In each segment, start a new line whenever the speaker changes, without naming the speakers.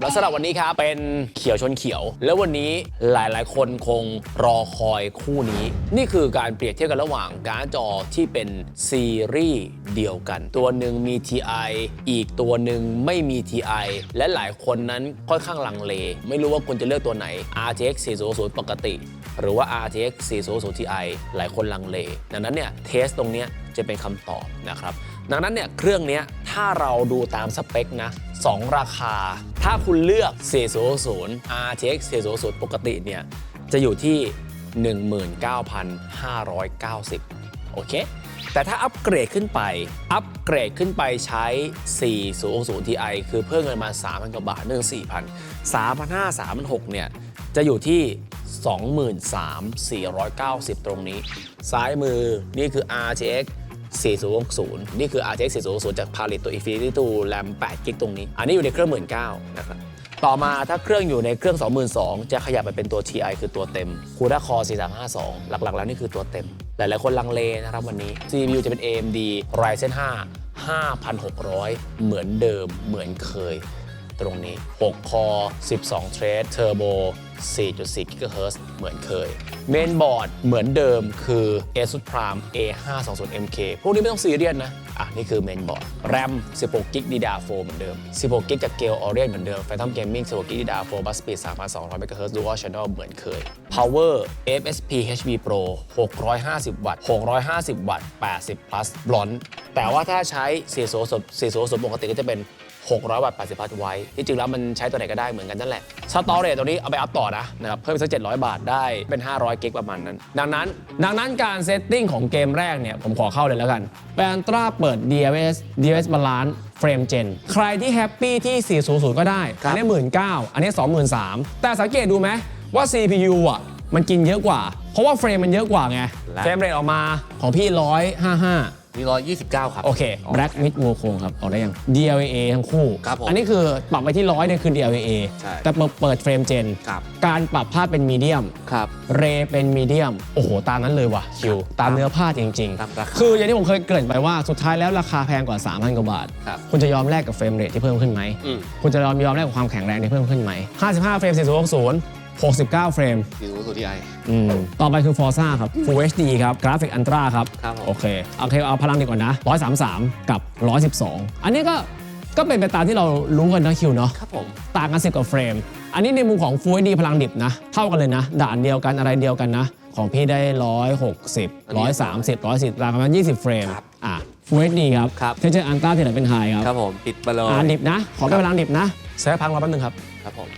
แล้วสำหรับวันนี้ครับ เป็นเขียวชนเขียว แล้ววันนี้หลายๆ คนคงรอคอยคู่นี้ นี่คือการเปรียบเทียบกันระหว่างการ์ดจอที่เป็นซีรีส์เดียวกัน ตัวหนึ่งมี TI อีกตัวหนึ่งไม่มี TI และหลายคนนั้นค่อนข้างลังเล ไม่รู้ว่าคุณจะเลือกตัวไหน RTX 400 ปกติ หรือว่า RTX 400 Ti หลายคนลังเล ดังนั้นเนี่ยเทสตรงเนี้ยจะเป็นคำตอบนะครับ ดังนั้นเนี่ยเครื่องนี้ถ้าเราดูตามสเปคนะสองราคา ถ้าคุณเลือก 400 RTX 400 ปกติเนี่ยจะอยู่ที่ 19,590 โอเค แต่ถ้าอัปเกรดขึ้นไป อัปเกรดขึ้นไปใช้ 400 Ti คือเพิ่มเงินมา 3,000 กว่าบาทเนื่อง4,000 3,500 3,600 เนี่ยจะอยู่ที่23,490 ตรงนี้ ซ้ายมือนี่คือ RTX 4060 นี่คือ RTX 4060 จากพาลิตตัว Infinity 2 RAM 8 g b ตรงนี้ อันนี้อยู่ในเครื่อง 19,000นะครับต่อมาถ้าเครื่องอยู่ในเครื่อง 22,000 จะขยับไปเป็นตัว TI คือตัวเต็ม CUDA Core 4352 หลักๆ แล้วนี่คือตัวเต็ม หลายๆ คนลังเลนะครับวันนี้ CPU จะเป็น AMD Ryzen 5 5,600 เหมือนเดิมเหมือนเคย ตรงนี้ 6 คอ 12 เทรดเทอร์โบ 4.4 GHz เหมือนเคย เมนบอร์ดเหมือนเดิมคือ ASUS Prime A520MK พวกนี้ไม่ต้องซีเรียสนะ อะ นี่คือเมนบอร์ด RAM 16 GB DDR4 เหมือนเดิม 16 GB จากเกลออเรียนเหมือนเดิม Phantom Gaming 16 GB DDR4 Bus Speed 3,200 MHz Dual Channel เหมือนเคย Power FSP HB Pro 650 วัตต์ 650 วัตต์ 80 plus บลอนแต่ว่าถ้าใช้4โซส4โซสปกติก็จะเป็น 600 วัตต์ 80พัทไว้ ที่จริงแล้วมันใช้ตัวไหนก็ได้เหมือนกันนั่นแหละสตอเรจตัวนี้เอาไปอัพต่อนะนะครับ เพิ่มไปสัก 700 บาทได้เป็น 500 กิกประมาณนั้น ดังนั้น ดังนั้นการเซตติ้งของเกมแรกเนี่ย ผมขอเข้าเลยแล้วกันแปนตราเปิด DLS DLS Balance Frame Gen ใครที่แฮปปี้ที่ 400 ก็ได้ อันนี้ 19,000อันนี้ 23,000แต่สังเกตดูไหม ว่า CPU อะมันกินเยอะกว่า เพราะว่าเฟรมมันเยอะกว่าไง
และ
เฟรมเรทออกมาของพี่ 155
มี129 ครับ
โอเค Black Mid w o c o ครับออกได้ยัง DLA ทั้งคู่
ครับผม
อันนี้คือปรับไปที่ร้อยเนี่ยคือ DLA
ใช่
แต่เปิดเปิดเฟรมเจน
ครับ
การปรับภาพเป็นมีเดียม
ครับ
เรเป็นมีเดียม โอ้โห ตามนั้นเลยว่ะคิว ตามเนื้อผ้าจริง
ตามราคา
คืออย่างที่ผมเคยเกริ่นไปว่าสุดท้ายแล้วราคาแพงกว่า 3,000 กว่าบาท
ครับ
คุณจะยอมแลกกับเฟรมเรทที่เพิ่มขึ้นไหม
อืม
คุณจะยอมยอมแลกกับความแข็งแรงที่เพิ่มขึ้นไหม 55 เฟรม 4060 69 เฟรม
อยู่สุดที่ไอ
อืม ต่อไปคือ Forza ครับ Full HD ครับ กราฟิกอันตราครับ
ครับผม
โอเค โอเค เอาพลังดีกว่านะ 133 กับ 112 อันนี้ก็ ก็เป็นไปตามที่เรารู้กันนะคิวเนาะ
ครับผม
ต่างกัน10กว่าเฟรม อันนี้ในมุมของ Full HD พลังดิบนะ เท่ากันเลยนะ ด่านเดียวกันอะไรเดียวกันนะ ของพี่ได้ 160 130 110ต่างกันประมาณ20 เฟรม
ครับ
อะ Full HD ครับ
ครับ
เทเจอร์อันตราที่ไหนเป็นไฮครับ
ครับผม ปิดไปเลย
อ่าดิบนะ ขอเป็นพลังดิบนะเซฟพังมาแป๊บนึงครับ
ครับผม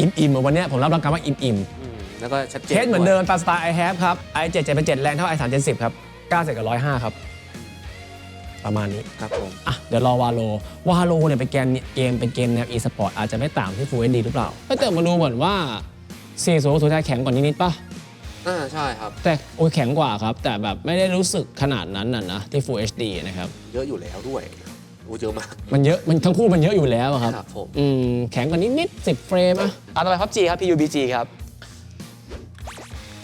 อิ่มๆวันเนี้ยผมรับประกันว่าอิ่มๆ
อืมแล้วก็ชัดเจน
เคสเหมือนเดิ
ด้วย
มตามสไตล์ i have ครับ i 7 7เป็น7แรงเท่า i 3 7 0ครับ9เสร็จกับ105ครับ ประมาณนี้
ครับผม
อะเดี๋ยวรอวาโลวาโลเนี่ยเป็นเกมเกมเป็นเกมแนว e-sport อาจจะไม่ต่างที่ Full HD หรือเปล่าเอ้ยแต่มาดูเหมือนว่า4 0 0จะแข็งกว่านิดๆป่ะ
อ่า ใช่ครับ
แต่โอ้ยแข็งกว่าครับ แต่แบบไม่ได้รู้สึกขนาดนั้นน่ะนะที่ Full HD นะครับ
เยอะอยู่แล้วด้วย โอ้เยอะมาก
มันเยอะมันทั้งคู่มันเยอะอยู่แล้วอะครับ
ครับผม
อืมแข็งกว่านิดๆ10เฟรมอะอะต่อไป PUBG ครับ PUBG ครับ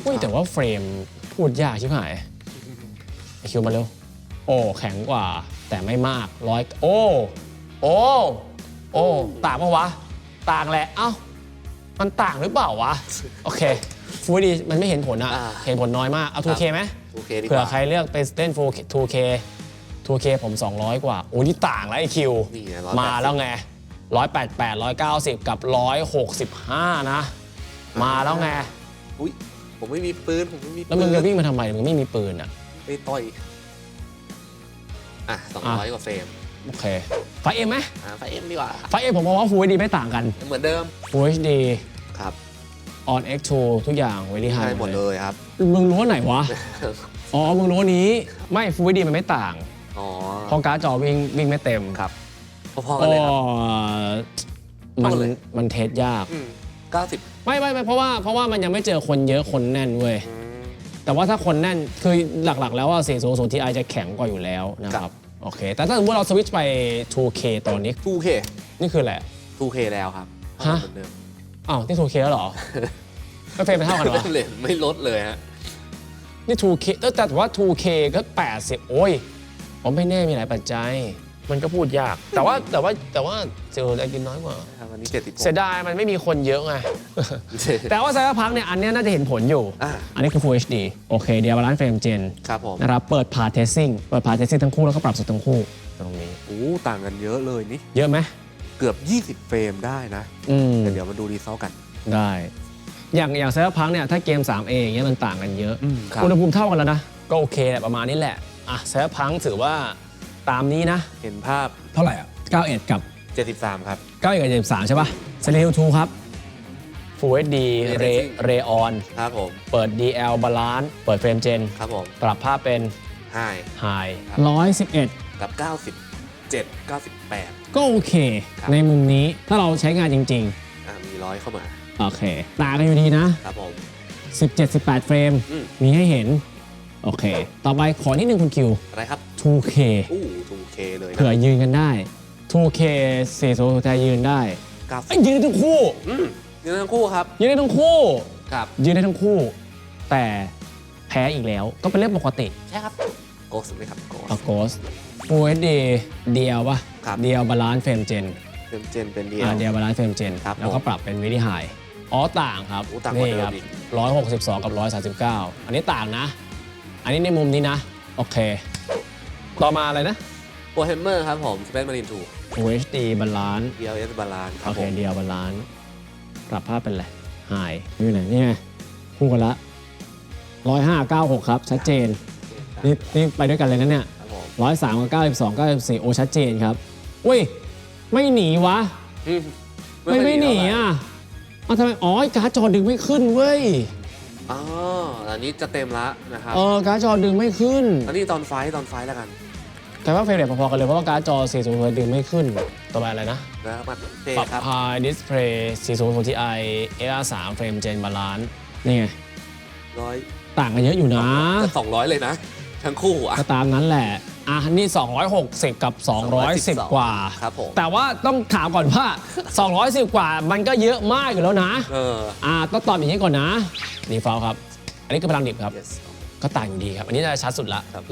อุ้ยแต่ว่าเฟรมพูดยากชิบหายไอคิวมาเร็ว โอ้แข็งกว่า แต่ไม่มากร้อยโอ้โอ้โอ้ต่างปะวะ ต่างแหละเอ้ามันต่างหรือเปล่าวะ โอเคฟูดีมันไม่เห็นผลอะ
อ่า
เห็นผลน้อยมากเอา 2K ไหม
โอเคดีก
เผื่อ
ว่า
ใครเลือกไปเล่น full 2K 2K ผม 200 กว่า โอ้นี่ต่างแล้วไอคิว
นี่ไง
มาแล้วไง 188 190 กับ 165 นะ มาแล้วไง
อุ้ยผมไม่มีปืนผมไม่มี
แล้วมึงจะวิ่งมาทำไมมึงไม่มีปืนอะ
ไปต่อย อะสองร้อยกว่าเฟรม
โอเค ไฟเอ็มไหม
อ่าไฟเอ็มดีกว่า
ไฟเอ็มผมมองว่า Full HD ไม่ต่างกัน
เหมือนเดิม
Full HD
ครับ
on X2 ทุกอย่าง very
ใช่
high
หมดเลยครับ
มึงรู้ว่าไหนวะ อ๋อ มึงรู้ว่านี้ ไม่ Full HD มันไม่ต่าง
อ๋อ
เพราะการ์ดจอวิ่งวิ่งไม่เต็ม
ครับพอๆกันเลยครับ
อ๋อมัน
เอาเลย
มันเทสยาก
อืมเก้าสิบ
ไม่ไม่ไม่เพราะว่าเพราะว่ามันยังไม่เจอคนเยอะคนแน่นเว้ยแต่ว่าถ้าคนแน่นคือหลักๆ แล้วว่า4 0 0 Ti จะแข็งกว่าอยู่แล้วนะครับโอเค แต่ถ้าสมมติเราสวิตช์ไป 2K ตอนนี้
2K
นี่คือแหละ
2K แล้วครับ
ฮะ
เหมือนเดิม
อ้าวนี่ 2K แล้วเหรอ ก็เฟรมเป็นเท่ากันวะ
เลนไม่ลดเลยฮะ
นี่ 2K เอ้ยแต่ว่า 2K ก็ 80 โอ้ย ผมไม่แน่มีหลายปัจจัย มันก็พูดยาก แต่ว่าแต่ว่าแต่ว่าเซลล์ได้กินน้อยกว่า
ครับอันนี้76
เสียดายมันไม่มีคนเยอะไง แต่ว่าไซเบอร์พังเนี่ยอันเนี้ยน่าจะเห็นผลอยู่
อ่า
อันนี้คือ Full HD โอเคเดียวบาลานซ์เฟรมเจน
ครับผม
นะครับ เปิดพาเทสซิ่งเปิดพาเทสซิ่งทั้งคู่แล้วก็ปรับสุดทั้งคู่ตรงนี้
โอ้ต่างกันเยอะเลยนี่
เยอะไหม
เกือบ 20 เฟรมได้นะ
อืม
แต่เดี๋ยวมาดูรีซอลกัน
ได้ อย่างอย่างไซเบอร์พังเนี่ยถ้าเกม 3A อย่างเงี้ยมันต่างกันเยอะ
อืมครับ
อุณหภูมิเท่ากันแล้วนะ ก็โอเคแหละประมาณนี้แหละ อะไซเบอร์พังถือว่าตามนี้นะ
เห็นภาพ
เท่าไหร่อะ91 กับ
73 ครับ
91กับ73 ใช่ป่ะเซเล2ครับ Full HD
Ray
Ray
Tracing
Ray On
ครับผม
เปิด DL Balance เปิดเฟรมเจน
ครับผม
ปรับภาพเป็น
High
High
ครับ
111
กับ 97 98
ก็โอเค
ครับ
ในมุมนี้ถ้าเราใช้งานจริง
อ่ามีร้อยเข้ามา
ๆ โอเคต่างกันอยู่ดีนะ
ครับผม
17 18 เฟรม
อืม
มีให้เห็น โอเค ต่อไปขอนิดนึงคุณคิว
อะไรครับ
2K
อู้ 2K เลยนะ
เผื่อยืนกันได้ 2K 4 0แต่ยืนได้เอ้ย
90
ยืนได้ทั้งคู่
อืมนี่ทั้งคู่ครับ
ยืนได้ทั้งคู่
ครับ
ยืนได้ทั้งคู่ แต่แพ้อีกแล้วก็เป็นเรื่องปกติ
ใช่ครับ โกสไหมครับ โกส
อ g โกส Full HD เดียวป่ะ
ครับ
เดียวบาลานซ์เฟรมเจน
เต็มเจนเป็นเดีย
อ่าวเดียวบาลานซ์เฟรมเจน
ครับ
แล้วก็
ผม
ปรับเป็นวิดีไฮอ๋อต่างครับ
โอ้ต่างกว่าเดิม
นี่ครับ
อีก
162กับ139อันนี้ต่างนะ อันนี้ในมุมนี้นะ โอเค ต่อมาอะไรนะ
โปรแฮมเมอร์ครับผม Space Marine 2
Full HD บาลานซ์
DLS Balance ครั
โอบเค
ผม
เดียวบาลานซ์ปรับภาพเป็นอะไรไฮนี่ไหนนี่ไงคู่กันละ105 96ครับ ชัดเจน นี่นี่ไปด้วยกันเลยนะเนี่ย
ครับผม
ร้อยสามกับเก้าสิบสองเก้าสิบสี่โอชัดเจนครับอุ้ย ไม่หนีวะ
อืม
ไม่ไม่หนีอะเอาทำไม อ๋อไอ้การ์ดจอดึงไม่ขึ้นเว้ย
อ๋ออันนี้จะเต็มละนะครับ
เออการ์ดจอดึงไม่ขึ้น
อันนี้ตอนไฟท์ตอนไฟท์แล้วกัน
แต่ว่าเฟรมเรทพอๆกันเลยเพราะว่าการ์ดจอ40เลยดึงไม่ขึ้นต่อไปอะไรนะ
นะครับมาเต
ปรับ
ครับ
High Display 40 Ti AR3 เฟรมเจนบาลานซ์นี่ไง
ร้อย
ต่างกันเยอะอยู่นะ
สองร้อยเลยนะ ทั้งคู่อะ
ก็ตามนั้นแหละ อะนี่ 260 กับ 210 กว่า
ครับผม
แต่ว่าต้องถามก่อนว่า 210 กว่ามันก็เยอะมากอยู่แล้วนะ
เออ
อ่าต้องตอบอย่างนี้ก่อนนะดีฟอลครับ อันนี้คือพลังดิบครับ
yes
ก็ต่างอยู่ดีครับ อันนี้จะชัดสุดละ
ครับ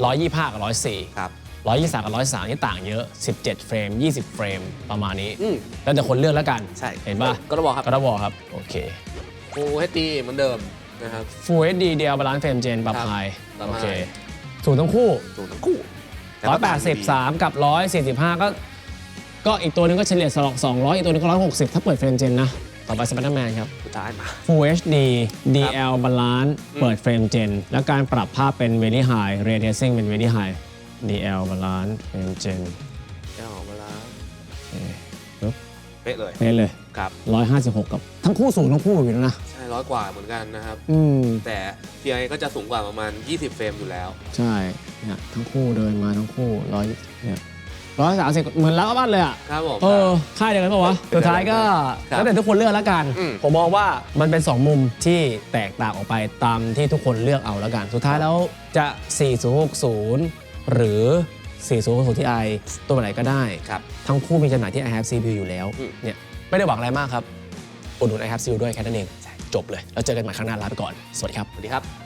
125 กับ 104
ครับ
123 กับ 103 นี่ต่างเยอะ 17 เฟรม 20 เฟรมประมาณนี้
อืม
แล้วแต่คนเลือกแล้วกัน
ใช่
เห็นป่ะ
ก็ต้องบอกครับ
ก็ต้องบอกครับ โอเค
โอ้เฮดีเหมือนเดิมนะครับ
Full HD เดียวบาลานซ์เฟรมเจนปรับ
ครับ
ไฮ
ปรับ
โอ
high
เคสูงทั้งคู่
สูงทั้งคู่ แต่ก็ต่างอยู่ดี
183กับ145ก็ ก็อีกตัวหนึงก็เฉลี่ยสลอก200อีกตัวหนึงก็160ถ้าเปิดเฟรมเจนนะ ต่อไป Spider-Man ครับ
สุดท้ายมา
Full HD DL Balance เปิดเฟรมเจนแล้วการปรับภาพเป็น Very High Ray Tracing เป็น Very High DL Balance เฟรมเจน
แก้วเวลา
ปึ๊บ
เป๊ะเลย
นี่เลย
ครับ
156 กับทั้งคู่สูงทั้งคู่อยู่แล้วนะ
ใช่ ร้อยกว่าเหมือนกันนะครับ
อืม
แต่ TI ก็จะสูงกว่าประมาณ 20 เฟรมอยู่แล้ว
ใช่เนี่ยทั้งคู่เดินมาทั้งคู่ร้อยเนี่ยร้อยสามสิบเหมือนแล้วบ้านเลยอะ
ครับผม
เออค่ายเดียวกันปะวะ สุดท้ายก็
ครับ
แล้วแต่ทุกคนเลือกแล้วกัน
อืม
ผมมองว่ามันเป็น 2 มุมที่แตกต่างออกไปตามที่ทุกคนเลือกเอาแล้วกัน สุดท้ายแล้วจะ 4060 หรือ 4060 Ti ตัวไหนก็ได้
ครับ
ทั้งคู่มีจำหน่ายที่ i have CPU อยู่แล้ว
อืม
เนี่ยไม่ได้หวังอะไรมากครับอุดหนุน i have CPU ด้วยแค่นั้นเอง จบเลย แล้วเจอกันใหม่ครั้งหน้าลาไปก่อน สวัสดีครับ
สวัสดีครับ